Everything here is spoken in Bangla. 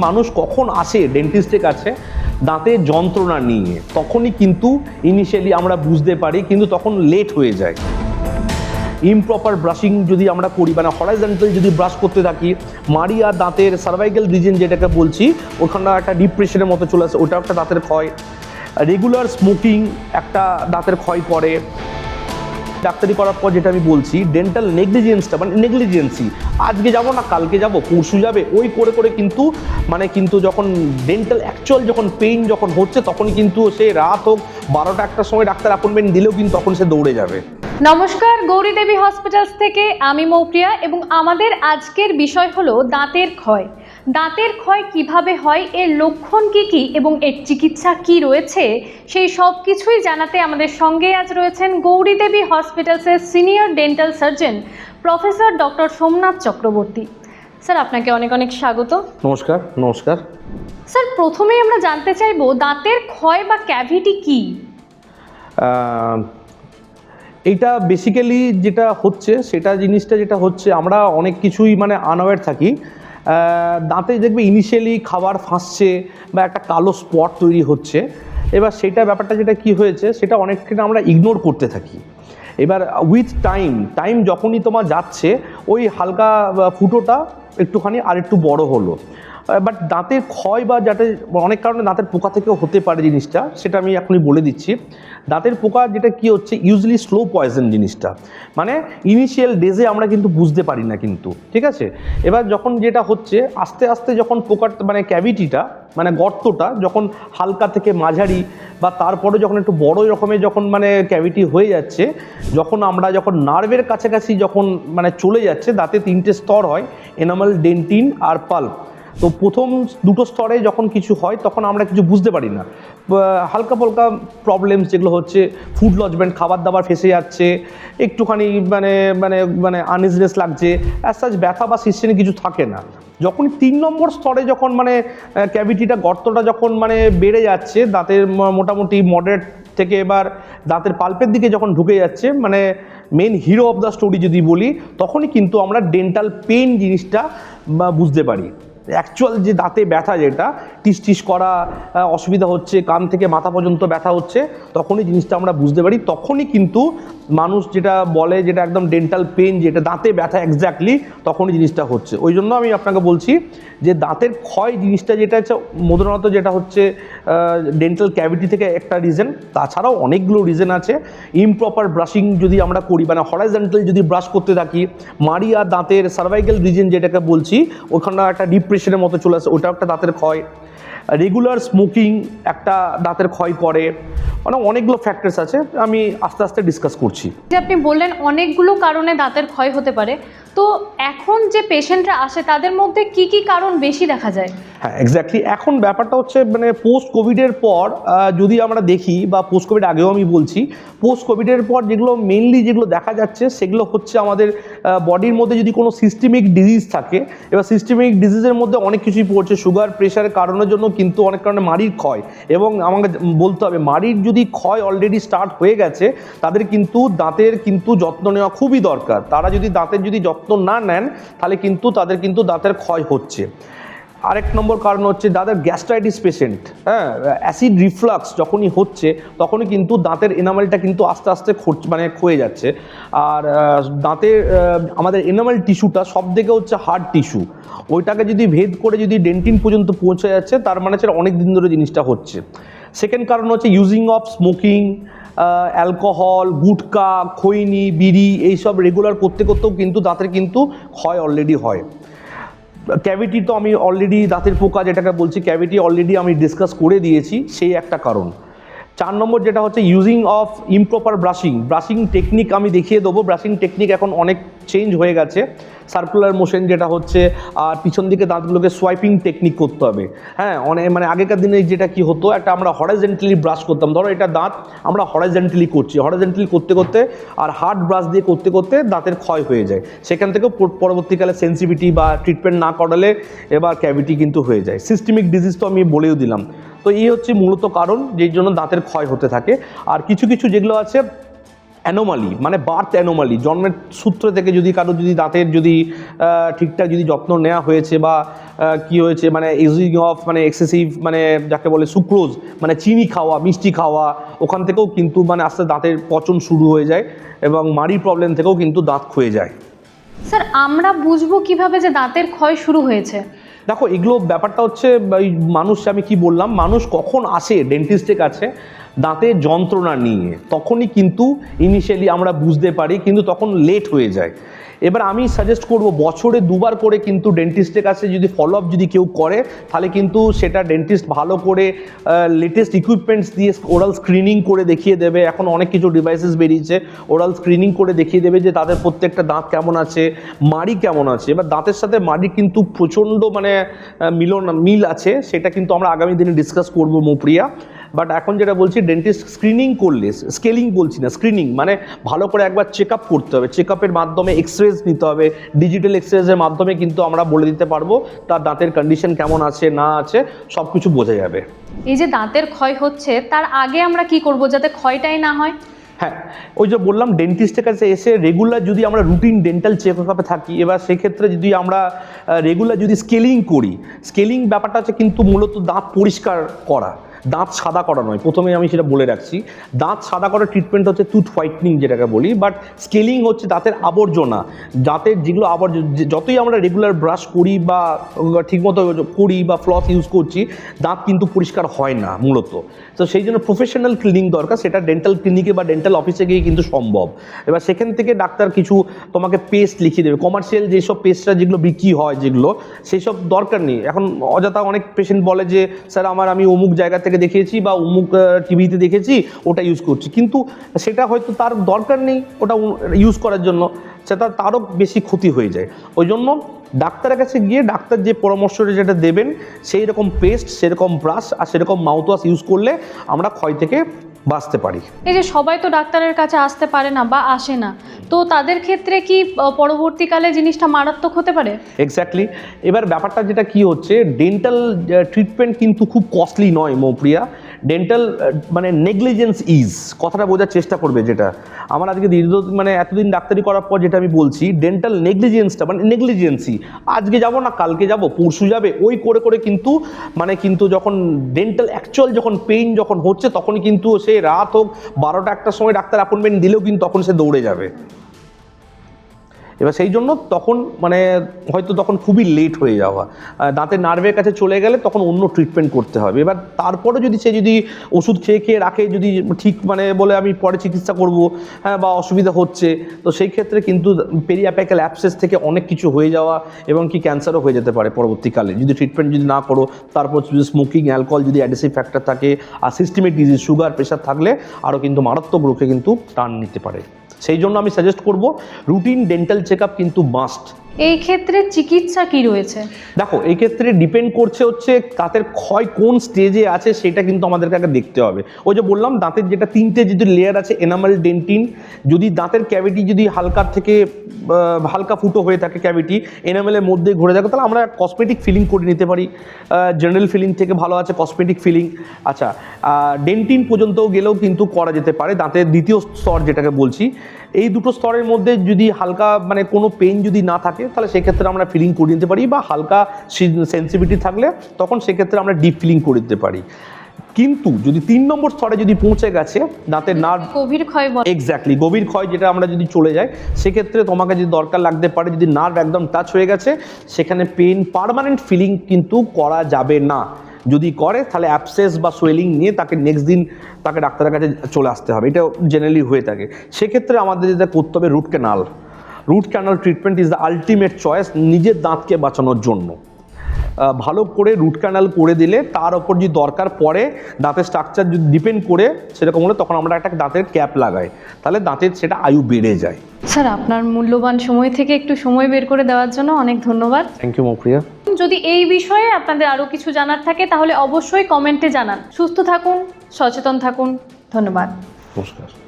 মানুষ কখন আসে ডেন্টিস্টের কাছে? দাঁতের যন্ত্রণা নিয়ে। তখনই কিন্তু ইনিশিয়ালি আমরা বুঝতে পারি, কিন্তু তখন লেট হয়ে যায়। ইমপ্রপার ব্রাশিং যদি আমরা করি মানে হরাইজেন্টাল যদি ব্রাশ করতে থাকি আর দাঁতের সার্ভাইকাল রিজন যেটাকে বলছি, ওখানে একটা ডিপ্রেশনের মতো চলে আসে, ওটাও একটা দাঁতের ক্ষয়। রেগুলার স্মোকিং একটা দাঁতের ক্ষয় করে ডাক্তারি করার পর যেটা আমি বলছি ডেন্টাল নেগলিজেন্সটা মানে নেগলিজেন্সি আজকে যাব না, কালকে যাব, পরশু যাবে, ওই করে করে কিন্তু মানে কিন্তু যখন ডেন্টাল অ্যাকচুয়াল যখন পেইন যখন হচ্ছে, তখনই কিন্তু সে রাত হোক, বারোটা, একটার সময় ডাক্তার অ্যাপয়েন্টমেন্ট দিলেও কিন্তু তখন সে দৌড়ে যাবে। নমস্কার, গৌরী দেবী হসপিটালস থেকে, আমি মৌপ্রিয়া, এবং আমাদের আজকের বিষয় হলো দাঁতের ক্ষয়। দাঁতের ক্ষয় কীভাবে হয় এর লক্ষণ কি কি এবং এর চিকিৎসা কি রয়েছে সেই সব কিছুই জানাতে আমাদের সঙ্গে আজ রয়েছেন Gouri Devi হসপিটালসের senior dental surgeon professor doctor Somnath Chakraborty. Sir আপনাকে অনেক অনেক স্বাগত। নমস্কার নমস্কার। স্যার প্রথমেই আমরা জানতে চাইব দাঁতের ক্ষয় বা ক্যাভিটি কি? এইটা বেসিক্যালি যেটা হচ্ছে সেটা জিনিসটা যেটা হচ্ছে আমরা অনেক কিছুই মানে আনওয়ার থাকি। দাঁতে দেখবে ইনিশিয়ালি খাবার ফাঁসছে বা একটা কালো স্পট তৈরি হচ্ছে। এবার সেটা ব্যাপারটা যেটা কি হয়েছে, সেটা অনেকক্ষণ আমরা ইগনোর করতে থাকি। এবার উইথ টাইম টাইম যখনই তোমার যাচ্ছে, ওই হালকা ফুটোটা একটুখানি আর একটু বড় হলো। বাট দাঁতের ক্ষয় বা যাতে অনেক কারণে দাঁতের পোকা থেকেও হতে পারে জিনিসটা, সেটা আমি এখনই বলে দিচ্ছি। দাঁতের পোকা যেটা কি হচ্ছে ইউজলি স্লো পয়জন জিনিসটা। মানে ইনিশিয়াল ডেজে আমরা কিন্তু বুঝতে পারি না কিন্তু, ঠিক আছে? এবার যখন যেটা হচ্ছে, আস্তে আস্তে যখন পোকার মানে ক্যাভিটিটা মানে গর্তটা যখন হালকা থেকে মাঝারি বা তারপরে যখন একটু বড় রকমের যখন মানে ক্যাভিটি হয়ে যাচ্ছে, যখন আমরা যখন নার্ভের কাছাকাছি যখন মানে চলে যাচ্ছে, দাঁতে তিনটে স্তর হয় এনামাল ডেন্টিন আর পাল্প তো প্রথম দুটো স্তরে যখন কিছু হয়, তখন আমরা কিছু বুঝতে পারি না। হালকা পালকা প্রবলেমস যেগুলো হচ্ছে ফুড লজমেন্ট খাবার দাবার ফেসে যাচ্ছে, একটুখানি মানে মানে মানে আনইজনেস লাগছে অ্যাজ সাজ ব্যথা বা সিস্টেমে কিছু থাকে না। যখন তিন নম্বর স্তরে যখন মানে ক্যাভিটিটা গর্তটা যখন মানে বেড়ে যাচ্ছে, দাঁতের মোটামুটি মডারেট থেকে এবার দাঁতের পাল্পের দিকে যখন ঢুকে যাচ্ছে মানে main hero of the story যদি বলি, তখনই কিন্তু আমরা ডেন্টাল পেন জিনিসটা বুঝতে পারি। অ্যাকচুয়াল যে দাঁতে ব্যথা যেটা, টিস টিস করা অসুবিধা হচ্ছে, কান থেকে মাথা পর্যন্ত ব্যথা হচ্ছে, তখনই জিনিসটা আমরা বুঝতে পারি। তখনই কিন্তু মানুষ যেটা বলে যেটা একদম ডেন্টাল পেন যেটা দাঁতে ব্যথা এক্স্যাক্টলি তখনই জিনিসটা হচ্ছে। ওই জন্য আমি আপনাকে বলছি যে দাঁতের ক্ষয় জিনিসটা যেটা হচ্ছে প্রধানত যেটা হচ্ছে ডেন্টাল ক্যাভিটি থেকে একটা রিজন তাছাড়াও অনেকগুলো রিজন আছে। ইমপ্রপার ব্রাশিং যদি আমরা করি মানে হরাইজেন্টাল যদি ব্রাশ করতে থাকি, মাড়ি আর দাঁতের সার্ভাইকাল রিজন যেটাকে বলছি, ওখানে একটা ডিপ্রেশনের মতো চলে আসে, ওটাও একটা দাঁতের ক্ষয়। রেগুলার স্মোকিং একটা দাঁতের ক্ষয় করে মানে অনেকগুলো ফ্যাক্টরস আছে, আমি আস্তে আস্তে ডিসকাস করছি। যে আপনি বললেন অনেকগুলো কারণে দাঁতের ক্ষয় হতে পারে। তো এখন যে পেশেন্টরা আসে, তাদের মধ্যে কি কি কারণ বেশি দেখা যায়? হ্যাঁ এক্স্যাক্টলি এখন ব্যাপারটা হচ্ছে মানে পোস্ট কোভিডের পর যদি আমরা দেখি, বা পোস্ট কোভিড আগেও আমি বলছি পোস্ট কোভিডের পর যেগুলো মেনলি যেগুলো দেখা যাচ্ছে, সেগুলো হচ্ছে আমাদের বডির মধ্যে যদি কোনো সিস্টেমিক ডিজিজ থাকে, এবার সিস্টেমিক ডিজিজের মধ্যে অনেক কিছুই পড়ছে। সুগার প্রেশারের কারণের জন্য কিন্তু অনেক কারণে মাড়ির ক্ষয়। এবং আমাকে বলতে হবে, মাড়ির যদি ক্ষয় অলরেডি স্টার্ট হয়ে গেছে, তাদের কিন্তু দাঁতের কিন্তু যত্ন নেওয়া খুবই দরকার। তারা যদি দাঁতের যদি যত্ন না নেন, তাহলে কিন্তু তাদের কিন্তু দাঁতের ক্ষয় হচ্ছে। আরেক নম্বর কারণ হচ্ছে দাঁতের গ্যাস্ট্রাইটিস পেশেন্ট হ্যাঁ অ্যাসিড রিফ্লাক্স যখনই হচ্ছে, তখনই কিন্তু দাঁতের এনামেলটা কিন্তু আস্তে আস্তে মানে ক্ষয়ে যাচ্ছে। আর দাঁতের আমাদের এনামেল টিস্যুটা সব থেকে হচ্ছে হার্ড টিস্যু। ওইটাকে যদি ভেদ করে যদি ডেন্টিন পর্যন্ত পৌঁছে যাচ্ছে, তার মানে হচ্ছে অনেক দিন ধরে জিনিসটা হচ্ছে। সেকেন্ড কারণ হচ্ছে using of smoking alcohol gutka khaini, bidi, এইসব রেগুলার করতে করতেও কিন্তু দাঁতের কিন্তু ক্ষয় অলরেডি হয়। ক্যাভিটি তো আমি অলরেডি দাঁতের পোকা যেটাকে বলছি ক্যাভিটি অলরেডি আমি ডিসকাস করে দিয়েছি, সেই একটা কারণ। চার নম্বর যেটা হচ্ছে using of improper brushing brushing technique আমি দেখিয়ে দেবো। ব্রাশিং টেকনিক এখন অনেক চেঞ্জ হয়ে গেছে। সার্কুলার মোশন যেটা হচ্ছে, আর পিছন দিকে দাঁতগুলোকে সোয়াইপিং টেকনিক করতে হবে। হ্যাঁ অনেক মানে আগেকার দিনে যেটা কি হতো, একটা আমরা হরাইজেন্টালি ব্রাশ করতাম। ধরো এটা দাঁত আমরা হরাইজেন্টালি করছি। হরাইজেন্টালি করতে করতে আর হার্ড ব্রাশ দিয়ে করতে করতে দাঁতের ক্ষয় হয়ে যায়। সেখান থেকেও পরবর্তীকালে সেন্সিভিটি বা ট্রিটমেন্ট না করালে এবার ক্যাভিটি কিন্তু হয়ে যায়। সিস্টেমিক ডিজিজ তো আমি বলেও দিলাম। তো এই হচ্ছে মূলত কারণ যেই জন্য দাঁতের ক্ষয় হতে থাকে। আর কিছু কিছু যেগুলো আছে অ্যানোমালি মানে বার্থ অ্যানোমালি জন্মের সূত্র থেকে যদি কারও যদি দাঁতের যদি ঠিকঠাক যদি যত্ন নেওয়া হয়েছে বা কি হয়েছে মানে ইউজিং অফ মানে এক্সেসিভ মানে যাকে বলে সুক্রোজ মানে চিনি খাওয়া, মিষ্টি খাওয়া, ওখান থেকেও কিন্তু মানে আস্তে দাঁতের পচন শুরু হয়ে যায় এবং মাড়ি প্রবলেম থেকেও কিন্তু দাঁত ক্ষয়ে যায়। স্যার আমরা বুঝব কীভাবে যে দাঁতের ক্ষয় শুরু হয়েছে? দেখো, এগুলো ব্যাপারটা হচ্ছে ওই মানুষ, আমি কি বললাম, মানুষ কখন আসে ডেন্টিস্টের কাছে, দাঁতে যন্ত্রণা নিয়ে, তখনই কিন্তু ইনিশিয়ালি আমরা বুঝতে পারি, কিন্তু তখন লেট হয়ে যায়। এবার আমি সাজেস্ট করব, বছরে দুবার করে কিন্তু ডেন্টিস্টের কাছে যদি ফলো আপ যদি কেউ করে, তাহলে কিন্তু সেটা ডেন্টিস্ট ভালো করে লেটেস্ট ইকুইপমেন্টস দিয়ে ওরাল স্ক্রিনিং করে দেখিয়ে দেবে। এখন অনেক কিছু ডিভাইসেস বেরিয়েছে ওরাল স্ক্রিনিং করে দেখিয়ে দেবে যে তাদের প্রত্যেকটা দাঁত কেমন আছে, মাড়ি কেমন আছে। এবার দাঁতের সাথে মাড়ি কিন্তু প্রচণ্ড মানে মিলন, মিল আছে, সেটা কিন্তু আমরা আগামী দিনে ডিসকাস করব মৌপ্রিয়া। বাট এখন যেটা বলছি ডেন্টিস্ট স্ক্রিনিং করলে স্কেলিং বলছি না স্ক্রিনিং মানে ভালো করে একবার চেক আপ করতে হবে। চেক আপের মাধ্যমে এক্সরেজ নিতে হবে। ডিজিটাল এক্সরেজের মাধ্যমে কিন্তু আমরা বলে দিতে পারব তার দাঁতের কন্ডিশন কেমন আছে না আছে সব কিছু বোঝা যাবে। এই যে দাঁতের ক্ষয় হচ্ছে তার আগে আমরা কি করব যাতে ক্ষয়টাই না হয়? হ্যাঁ ওই যে বললাম ডেন্টিস্টের কাছে এসে রেগুলার যদি আমরা রুটিন ডেন্টাল চেক আপে থাকি এবার সেক্ষেত্রে যদি আমরা রেগুলার যদি স্কেলিং করি স্কেলিং ব্যাপারটা হচ্ছে কিন্তু মূলত দাঁত পরিষ্কার করা। দাঁত সাদা করা নয়। প্রথমে আমি সেটা বলে রাখছি। দাঁত সাদা করার ট্রিটমেন্ট হচ্ছে টুথ হোয়াইটনিং যেটাকে বলি বাট স্কেলিং হচ্ছে দাঁতের আবর্জনা। দাঁতের যেগুলো আবার যতই আমরা রেগুলার ব্রাশ করি বা ঠিকমতো করি বা ফ্লস ইউজ করছি, দাঁত কিন্তু পরিষ্কার হয় না মূলত। তো সেই জন্য প্রফেশনাল ক্লিনিং দরকার, সেটা ডেন্টাল ক্লিনিকে বা ডেন্টাল অফিসে গিয়ে কিন্তু সম্ভব। এবার সেখান থেকে ডাক্তার কিছু তোমাকে পেস্ট লিখিয়ে দেবে। কমার্শিয়াল যেসব পেস্টটা যেগুলো বিক্রি হয় যেগুলো সেই সব দরকার নেই। এখন অযথা অনেক পেশেন্ট বলে যে, স্যার, আমার আমি অমুক জায়গা থেকে দেখিয়েছি বা অমুক টিভিতে দেখেছি, ওটা ইউজ করছি। কিন্তু সেটা হয়তো তার দরকার নেই ওটা ইউজ করার জন্য। সেটা তারও বেশি ক্ষতি হয়ে যায়। ওই জন্য ডাক্তারের কাছে গিয়ে ডাক্তার যে পরামর্শটা যেটা দেবেন, সেই রকম পেস্ট সেরকম ব্রাশ আর সেরকম মাউথওয়াশ ইউজ করলে আমরা ক্ষয় থেকে বাঁচতে পারি। এই যে সবাই তো ডাক্তারের কাছে আসতে পারে না বা আসে না তো তাদের ক্ষেত্রে কি পরবর্তীকালে জিনিসটা মারাত্মক হতে পারে? এক্স্যাক্টলি এবার ব্যাপারটা যেটা কি হচ্ছে ডেন্টাল ট্রিটমেন্ট কিন্তু খুব কস্টলি নয় মৌপ্রিয়া। ডেন্টাল মানে নেগলিজেন্স ইজ কথাটা বোঝার চেষ্টা করবে যেটা। আমার আজকে দীর্ঘ মানে এতদিন ডাক্তারি করার পর যেটা আমি বলছি ডেন্টাল নেগলিজেন্সটা মানে নেগলিজেন্সি আজকে যাব না, কালকে যাব, পরশু যাবে, ওই করে করে কিন্তু মানে কিন্তু যখন ডেন্টাল অ্যাকচুয়াল যখন পেইন যখন হচ্ছে তখন কিন্তু সে রাত হোক, বারোটা একটার সময় ডাক্তার অ্যাপয়েন্টমেন্ট দিলেও কিন্তু তখন সে দৌড়ে যাবে। এবার সেই জন্য তখন মানে হয়তো তখন খুবই লেট হয়ে যাওয়া। দাঁতের নার্ভের কাছে চলে গেলে তখন অন্য ট্রিটমেন্ট করতে হবে। এবার তারপরে যদি সে যদি ওষুধ খেয়ে খেয়ে রাখে, যদি ঠিক মানে বলে আমি পরে চিকিৎসা করব হ্যাঁ বা অসুবিধা হচ্ছে, তো সেই ক্ষেত্রে কিন্তু পেরিয়াপ্যাকাল অ্যাপসেস থেকে অনেক কিছু হয়ে যাওয়া এবং কি ক্যান্সারও হয়ে যেতে পারে পরবর্তীকালে। যদি ট্রিটমেন্ট যদি না করো, তারপর যদি স্মোকিং অ্যালকোহল যদি অ্যাডিসিভ ফ্যাক্টর থাকে, আর সিস্টেমিক ডিজিজ সুগার প্রেশার থাকলে আরও কিন্তু মারাত্মক রোগে কিন্তু টান নিতে পারে। সেই জন্য আমি সাজেস্ট করব রুটিন ডেন্টাল চেক আপ কিন্তু মাস্ট এই ক্ষেত্রে চিকিৎসা কি রয়েছে? দেখো, এই ক্ষেত্রে ডিপেন্ড করছে হচ্ছে দাঁতের ক্ষয় কোন স্টেজে আছে, সেটা কিন্তু আমাদেরকে আগে দেখতে হবে। ওই যে বললাম, দাঁতের যেটা তিনটে যদি লেয়ার আছে এনামেল ডেন্টিন যদি দাঁতের ক্যাভিটি যদি হালকার থেকে হালকা ফুটো হয়ে থাকে ক্যাভিটি এনামেলের মধ্যে ঘুরে থাকে তাহলে আমরা কসমেটিক ফিলিং করে নিতে পারি। জেনারেল ফিলিং থেকে ভালো আছে কসমেটিক ফিলিং আচ্ছা ডেন্টিন পর্যন্ত গেলেও কিন্তু করা যেতে পারে, দাঁতের দ্বিতীয় স্তর যেটাকে বলছি। এই দুটো স্তরের মধ্যে যদি হালকা মানে কোনো পেন যদি না থাকে তাহলে সেক্ষেত্রে আমরা ফিলিং করে নিতে পারি বা হালকা সেন্সিভিটি থাকলে তখন সেক্ষেত্রে আমরা ডিপ ফিলিং করে দিতে পারি। কিন্তু যদি তিন নম্বর স্তরে যদি পৌঁছে গেছে দাঁতের নার্ভ গভীর ক্ষয় এক্স্যাক্টলি গভীর ক্ষয় যেটা আমরা যদি চলে যাই সেক্ষেত্রে তোমাকে যদি দরকার লাগতে পারে যদি নার্ভ একদম টাচ হয়ে গেছে সেখানে পেন পার্মানেন্ট ফিলিং কিন্তু করা যাবে না। যদি করে তাহলে অ্যাপসেস বা সোয়েলিং নিয়ে তাকে নেক্সট দিন তাকে ডাক্তারের কাছে চলে আসতে হবে। এটা জেনারেলি হয়ে থাকে। সেক্ষেত্রে আমাদের যেটা করতে হবে root canal root canal treatment is the ultimate choice নিজের দাঁতকে বাঁচানোর জন্য। ভালো করে রুট ক্যানাল করে দিলে তার ওপর যদি দরকার পড়ে দাঁতের স্ট্রাকচার যদি ডিপেন্ড করে সেরকম হলে তখন আমরা একটা দাঁতের ক্যাপ লাগাই। তাহলে দাঁতের সেটা আয়ু বেড়ে যায়। স্যার আপনার মূল্যবান সময় থেকে একটু সময় বের করে দেওয়ার জন্য অনেক ধন্যবাদ। Thank you Moupriya. যদি এই বিষয়ে আপনাদের আরও কিছু জানার থাকে তাহলে অবশ্যই কমেন্টে জানান। সুস্থ থাকুন সচেতন থাকুন। ধন্যবাদ। নমস্কার।